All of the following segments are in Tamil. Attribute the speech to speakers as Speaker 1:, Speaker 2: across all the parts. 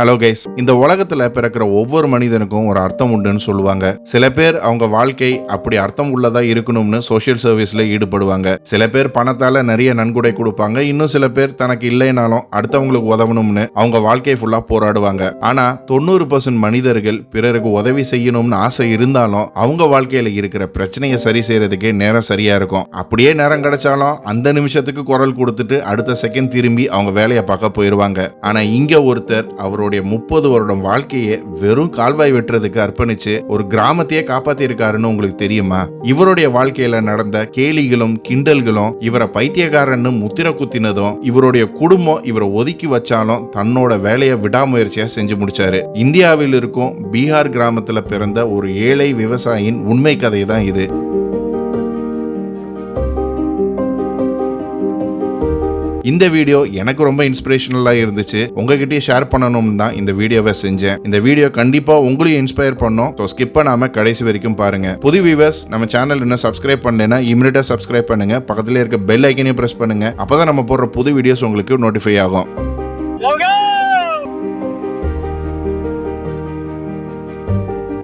Speaker 1: ஹலோ கைஸ் இந்த உலகத்துல பிறக்கிற ஒவ்வொரு மனிதனுக்கும் ஒரு அர்த்தம் உண்டுன்னு சொல்லுவாங்க. சில பேர் அவங்க வாழ்க்கை அப்படி அர்த்தம் உள்ளதா இருக்கணும்னு சோஷியல் சர்வீஸ்ல ஈடுபடுவாங்க. சில பேர் பணத்தால நிறைய நன்கொடை கொடுப்பாங்க. இன்னும் சில பேர் தனக்கு இல்லைனாலும் அடுத்தவங்களுக்கு உதவணும்னு அவங்க வாழ்க்கை ஃபுல்லா போராடுவாங்க. ஆனா தொண்ணூறு பர்சன்ட் மனிதர்கள் பிறருக்கு உதவி செய்யணும்னு ஆசை இருந்தாலும் அவங்க வாழ்க்கையில இருக்கிற பிரச்சனையை சரி செய்யறதுக்கே நேரம் சரியா இருக்கும். அப்படியே நேரம் கிடைச்சாலும் அந்த நிமிஷத்துக்கு குரல் கொடுத்துட்டு அடுத்த செகண்ட் திரும்பி அவங்க வேலையை பார்க்க போயிருவாங்க. ஆனா இங்க ஒருத்தர் அவரோட அவருடைய முப்பது வருடம் வாழ்க்கையை வெறும் கால்வாய் வெட்டுறதுக்கு அர்ப்பணிச்சு ஒரு கிராமத்தையே காப்பாத்தி இருக்காருன்னு உங்களுக்கு தெரியுமா? இவருடைய வாழ்க்கையில நடந்த கேலிகளும் கிண்டல்களும் இவரை பைத்தியக்காரன்னு முத்திர குத்தினதும் இவருடைய குடும்பம் இவரை ஒதுக்கி வச்சாலும் தன்னோட வேலையை விடாமுயற்சியா செஞ்சு முடிச்சாரு. இந்தியாவில் இருக்கும் பீகார் கிராமத்துல பிறந்த ஒரு ஏழை விவசாயியின் உண்மை கதை தான் இது. இந்த வீடியோ எனக்கு ரொம்ப இன்ஸ்பிரேஷனலாக இருந்துச்சு. உங்ககிட்டயே ஷேர் பண்ணணும்னு தான் இந்த வீடியோவை செஞ்சேன். இந்த வீடியோ கண்டிப்பாக உங்களையும் இன்ஸ்பயர் பண்ணும். ஸோ ஸ்கிப் பண்ணாமல் கடைசி வரைக்கும் பாருங்க. புது வியூவர்ஸ் நம்ம சேனல் இன்னும் சப்ஸ்கிரைப் பண்ணலைன்னா இமிடியா சப்ஸ்கிரைப் பண்ணுங்க. பக்கத்தில் இருக்க பெல் ஐக்கனையும் பிரஸ் பண்ணுங்க. அப்பதான் நம்ம போடுற புது வீடியோஸ் உங்களுக்கு நோட்டிஃபை ஆகும்.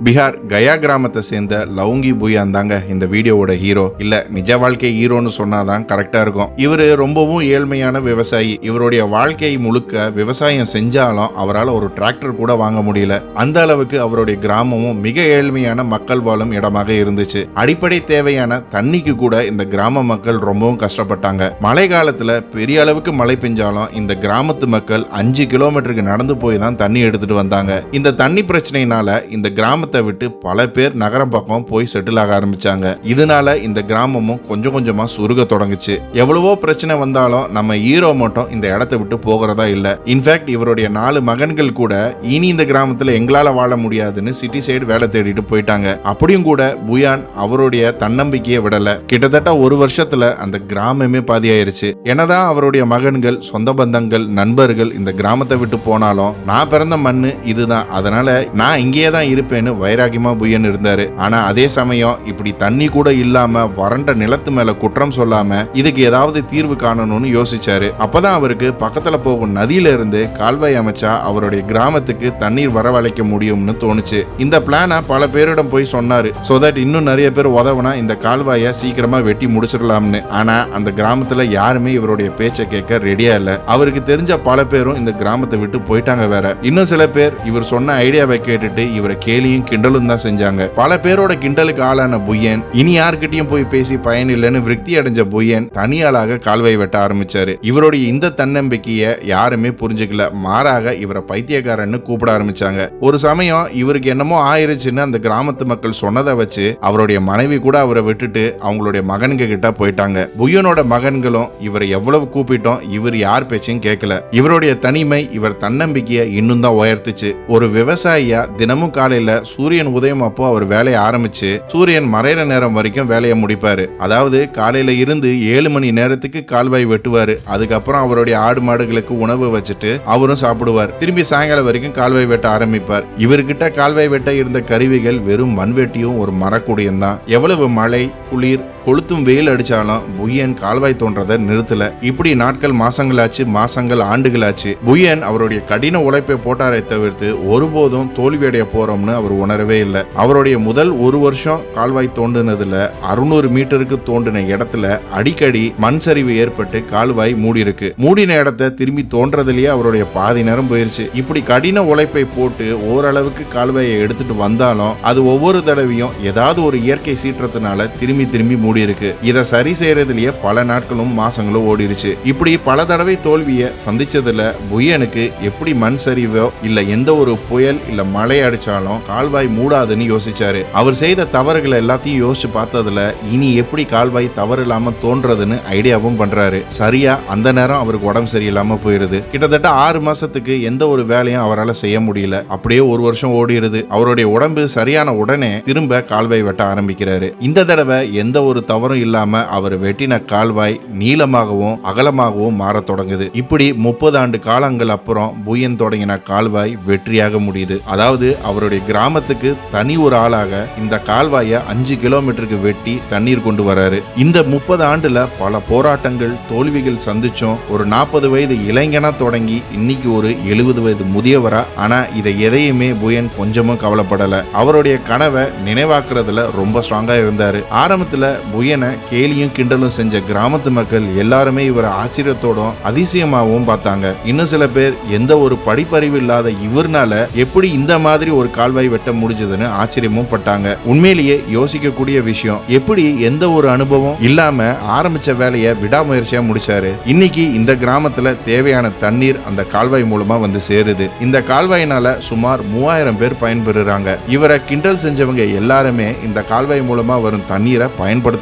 Speaker 1: பீகார் கயா கிராமத்தை சேர்ந்த லவுங்கி புயான் தாங்க இந்த வீடியோவோட ஹீரோ. இல்ல நிஜ வாழ்க்கை ஹீரோன்னு சொன்னாதான் கரெக்டா இருக்கும். இவரு ரொம்பவும் ஏழ்மையான விவசாயி. இவருடைய வாழ்க்கை முழுக்க விவசாயம் செஞ்சாலும் அவரால் ஒரு டிராக்டர் கூட வாங்க முடியல. அந்த அளவுக்கு அவருடைய கிராமமும் மிக ஏழ்மையான மக்கள் வாழும் இடமாக இருந்துச்சு. அடிப்படை தேவையான தண்ணிக்கு கூட இந்த கிராம மக்கள் ரொம்பவும் கஷ்டப்பட்டாங்க. மழை காலத்துல பெரிய அளவுக்கு மழை பெஞ்சாலும் இந்த கிராமத்து மக்கள் அஞ்சு கிலோமீட்டருக்கு நடந்து போய் தான் தண்ணி எடுத்துட்டு வந்தாங்க. இந்த தண்ணி பிரச்சனையினால இந்த கிராமத்தை விட்டு பல பேர் நகரம் பக்கம் போய் செட்டில் ஆக ஆரம்பிச்சாங்க. இதனால இந்த கிராமமும் கொஞ்சம் கொஞ்சமா சுருக தொடங்குச்சு. எவ்வளவோ பிரச்சனை வந்தாலும் நம்ம ஹீரோ மட்டும் இந்த இடத்தை விட்டு போகிறதா இல்ல. இன்ஃபேக்ட் இவருடைய நாலு மகன்கள் கூட இனி இந்த கிராமத்துல எங்களால வாழ முடியாதுன்னு சிட்டி சைடு வேலை தேடிட்டு போயிட்டாங்க. அப்படியும் கூட புயான் அவருடைய தன்னம்பிக்கையை விடல. கிட்டத்தட்ட ஒரு வருஷத்துல அந்த கிராமமே பாதியாயிருச்சு. என்னதான் அவருடைய மகன்கள் சொந்த பந்தங்கள் நண்பர்கள் இந்த கிராமத்தை விட்டு போனாலும் நான் பிறந்த மண்ணு இதுதான். அதனால நான் இங்கேயே தான் இருப்பேன்னு வைராகியமா புயன் இருந்தாரு. ஆனா அதே சமயம் இப்படி தண்ணி கூட இல்லாம வறண்ட நிலத்து மேல குற்றம் சொல்லாம இதுக்கு ஏதாவது தீர்வு காணணும்னு யோசிச்சாரு. அப்பதான் அவருக்கு பக்கத்துல போகும் நதியில இருந்து கால்வாய் அமைச்சா அவருடைய கிராமத்துக்கு தண்ணீர் வரவழைக்க முடியும்னு தோணுச்சு. இந்த பிளானை பல பேரிடம் போய் சொன்னாரு. சோ தட் இன்னும் நிறைய பேர் உதவுனா இந்த கால்வாயை சீக்கிரமா வெட்டி முடிச்சிடலாம்னு. ஆனா அந்த கிராமத்துல யாருமே இவருடைய பேச்சை கேட்க ரெடியா இல்ல. அவருக்கு தெரிஞ்ச பல பேரும் இந்த கிராமத்தை விட்டு போயிட்டாங்க வேற. இன்னும் சில பேர் இவர் சொன்ன ஐடியாவை கேட்டுட்டு இவரை கேலியும் கிண்டலும் தான் செஞ்சாங்க. பல பேரோட கிண்டலுக்கு ஆளான புயன் இனி யார்கிட்டயும் போய் பேசி பயன் இல்லைன்னு விருத்தி அடைஞ்ச புயன் தனியாளாக கால்வாய் வெட்ட ஆரம்பிச்சாரு. இவருடைய இந்த தன்னம்பிக்கைய யாருமே புரிஞ்சுக்கல. மாறாக இவரை பைத்தியக்காரன்னு கூப்பிட ஆரம்பிச்சாங்க. ஒரு சமயம் இவருக்கு என்னமோ ஆயிருச்சுன்னு அந்த கிராமத்து மக்கள் சொன்னதை வச்சு அவருடைய மனைவி கூட அவரை விட்டுட்டு அவங்களுடைய மகன்க கிட்ட போயிட்டாங்க. புயனோட மகன்களும் இவரை எவ்வளவு கூப்பிட்டோம் இவர் யார் பேச்சையும் கேட்கல இவருடைய தனிமை இவர் தன்னம்பிக்கையை இன்னும் தான் உயர்த்துச்சு. ஒரு விவசாயியா தினமும் காலையில சூரியன் உதயம் அப்போ அவர் வேலையை ஆரம்பிச்சு சூரியன் மறையிற நேரம் வரைக்கும் வேலையை முடிப்பாரு. அதாவது காலையில இருந்து ஏழு மணி நேரத்துக்கு கால்வாய் வெட்டுவாரு. அதுக்கப்புறம் அவருடைய ஆடு மாடுகளுக்கு உணவு வச்சுட்டு அவரும் சாப்பிடுவார். திரும்பி சாயங்காலம் வரைக்கும் கால்வாய் வெட்ட ஆரம்பிப்பார். இவர்கிட்ட கால்வாய் வெட்ட இருந்த கருவிகள் வெறும் மண்வெட்டியும் ஒரு மரக்கூடியம் தான். எவ்வளவு மழை குளிர் கொளுத்தும் வெயில் அடிச்சாலும் புயன் கால்வாய் தோன்றதை நிறுத்தல. இப்படி நாட்கள் மாசங்களாச்சு மாசங்கள் ஆண்டுகளாச்சு. புயன் அவருடைய கடின உழைப்பை போட்டாரை தவிர்த்து ஒருபோதும் தோல்வியடைய போறோம்னு அவர் உணரவே இல்லை. அவருடைய முதல் ஒரு வருஷம் கால்வாய் தோண்டுனதுல அறுநூறு மீட்டருக்கு தோண்டின இடத்துல அடிக்கடி மண் சரிவு ஏற்பட்டு கால்வாய் மூடி இருக்கு மூடின இடத்த திரும்பி தோன்றதுலயே அவருடைய பாதி நேரம் போயிருச்சு. இப்படி கடின உழைப்பை போட்டு ஓரளவுக்கு கால்வாயை எடுத்துட்டு வந்தாலும் அது ஒவ்வொரு தடவையும் ஏதாவது ஒரு இயற்கை சீற்றத்தினால திரும்பி திரும்பி மூடி இருக்கு இதை சரி செய்யறதுலயே பல நாட்களும் மாசங்களும் ஓடிருச்சு. இப்படி பல தடவை தோல்வியை சந்திச்சதுல புயனுக்கு எப்படி மண் சரிவோ இல்ல எந்த ஒரு புயல் இல்ல மழை அடிச்சாலும் கால்வாய் மூடாதுன்னு யோசிச்சாரு. அவர் செய்த தவறுகளை எல்லாத்தையும் யோசிச்சு பார்த்ததுல இனி எப்படி கால்வாய் தவறு இல்லாம தோன்றதுன்னு ஐடியாவும் பண்றாரு. சரியா அந்த நேரம் அவருக்கு உடம்பு சரியில்லாம போயிருது. கிட்டத்தட்ட ஆறு மாசத்துக்கு எந்த ஒரு வேலையும் அவரால் செய்ய முடியல. அப்படியே ஒரு வருஷம் ஓடிடுது அவருடைய உடம்பு சரியான உடனே திரும்ப கால்வாய் வெட்ட ஆரம்பிக்கிறாரு. இந்த தடவை எந்த ஒரு தவறும் இல்லாம அவர் வெட்டின கால்வாய் நீளமாகவும் அகலமாகவும் மாறத் தொடங்குது. இப்படி முப்பது ஆண்டு காலங்கள் அப்புறம் பூயன் தொடங்கின கால்வாய் வெற்றியாக முடியுது. அதாவது அவருடைய கிராமத்துக்கு தனி ஒரு ஆளாக இந்த கால்வாயை அஞ்சு கிலோமீட்டருக்கு வெட்டி தண்ணீர் கொண்டு வராரு. இந்த முப்பது ஆண்டுல பல போராட்டங்கள் தோல்விகள் சந்திச்சோம் ஒரு நாற்பது வயது இளைஞனா தொடங்கி இன்னைக்கு ஒரு எழுபது வயது முதியவரா. ஆனா இதை எதையுமே புயன் கொஞ்சமும் கவலைப்படல. அவருடைய கனவை நினைவாக்குறதுல ரொம்ப ஸ்ட்ராங்கா இருந்தாரு. ஆரம்பத்துல முயனை கேலியும் கிண்டலும் செஞ்ச கிராமத்து மக்கள் எல்லாருமே இவரை ஆச்சரியத்தோடும் அதிசயமாகவும் பார்த்தாங்க. இன்னும் சில பேர் எந்த ஒரு படிப்பறிவு இல்லாத இவர்னால எப்படி இந்த மாதிரி ஒரு கால்வாய் வெட்ட முடிஞ்சதுன்னு ஆச்சரியமும் பட்டாங்க. உண்மையிலேயே யோசிக்கக்கூடிய விஷயம் எப்படி எந்த ஒரு அனுபவம் இல்லாம ஆரம்பிச்ச வேலையை விடாமுயற்சியா முடிச்சாரு. இன்னைக்கு இந்த கிராமத்துல தேவையான தண்ணீர் அந்த கால்வாய் மூலமா வந்து சேருது. இந்த கால்வாயினால சுமார் மூவாயிரம் பேர் பயன்பெறுறாங்க. இவரை கிண்டல் செஞ்சவங்க எல்லாருமே இந்த கால்வாய் மூலமா வரும் தண்ணீரை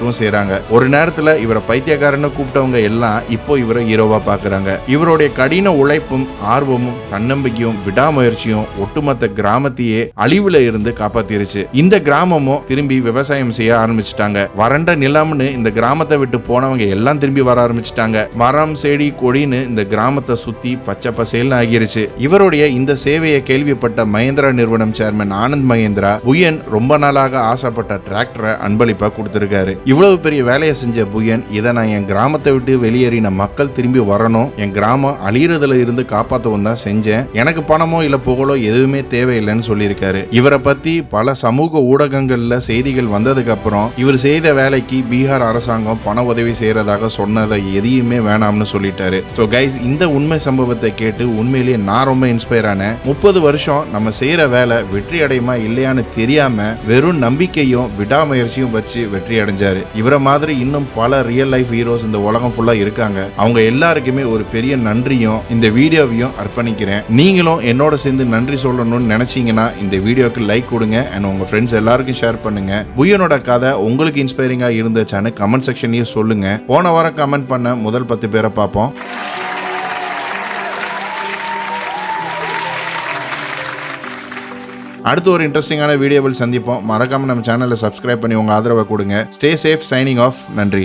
Speaker 1: பயன்படுத்தவும் செய்றாங்க. ஒரு நேரத்துல இவரை பைத்தியக்காரன்னு கூப்பிட்டவங்க எல்லாம் இப்போ இவரை ஹீரோவா பாக்குறாங்க இவருடைய கடின உழைப்பும் ஆர்வமும் தன்னம்பிக்கையும் விடாமுயற்சியும் ஒட்டுமொத்த கிராமத்தையே அழிவுல இருந்து காப்பாத்திருச்சு. இந்த கிராமமும் திரும்பி விவசாயம் செய்ய ஆரம்பிச்சிட்டாங்க. வறண்ட நிலம்னு இந்த கிராமத்தை விட்டு போனவங்க எல்லாம் திரும்பி வர ஆரம்பிச்சிட்டாங்க. மரம் செடி கொடின்னு இந்த கிராமத்தை சுத்தி பச்சை பசேல்னு ஆகிருச்சு. இவருடைய இந்த சேவையை கேள்விப்பட்ட மகேந்திரா நிறுவனம் சேர்மன் ஆனந்த் மகேந்திரா புயன் ரொம்ப நாளாக ஆசைப்பட்ட டிராக்டரை அன்பளிப்பா கொடுத்திருக்காரு. இவ்வளவு பெரிய வேலையை செஞ்ச புயன் இதை நான் என் கிராமத்தை விட்டு வெளியேறின மக்கள் திரும்பி வரணும். என் கிராமம் அழியறதுல இருந்து காப்பாற்றவும் தான் செஞ்சேன். எனக்கு பணமோ இல்லை புகழோ எதுவுமே தேவையில்லைன்னு சொல்லியிருக்காரு. இவரை பற்றி பல சமூக ஊடகங்களில் செய்திகள் வந்ததுக்கு அப்புறம் இவர் செய்த வேலைக்கு பீகார் அரசாங்கம் பண உதவி செய்கிறதாக சொன்னதை எதையுமே வேணாம்னு சொல்லிட்டாரு. ஸோ கைஸ் இந்த உண்மை சம்பவத்தை கேட்டு உண்மையிலேயே நான் ரொம்ப இன்ஸ்பயர் ஆனேன். முப்பது வருஷம் நம்ம செய்கிற வேலை வெற்றி அடையுமா இல்லையான்னு தெரியாமல் வெறும் நம்பிக்கையும் விடாமுயற்சியும் வச்சு வெற்றி அடைஞ்சாரு இவரை மாதிரி இன்னும் பல ரியல் லைஃப் ஹீரோஸ் இந்த உலகம் ஃபுல்லாக இருக்காங்க. அவங்க எல்லாருக்குமே ஒரு பெரிய நன்றியும் இந்த வீடியோவையும் அர்ப்பணிக்கிறேன். நீங்களும் என்னோட சேர்ந்து நன்றி சொல்லணும்னு நினைச்சீங்கன்னா இந்த வீடியோக்கு லைக் கொடுங்க. அண்ட் உங்க ஃப்ரெண்ட்ஸ் எல்லாருக்கும் ஷேர் பண்ணுங்க. புயனோட கதை உங்களுக்கு இன்ஸ்பைரிங்கா இருந்துச்சான்னு கமெண்ட் செக்ஷன்லயும் சொல்லுங்க. போன வாரம் கமெண்ட் பண்ண முதல் பத்து பேரை பார்ப்போம். அடுத்து ஒரு இன்ட்ரெஸ்டிங்கான வீடியோவில் சந்திப்போம். மறக்காமல் நம்ம சேனலை சப்ஸ்கிரைப் பண்ணி உங்கள் ஆதரவை கொடுங்க. ஸ்டே சேஃப் சைனிங் ஆஃப் நன்றி.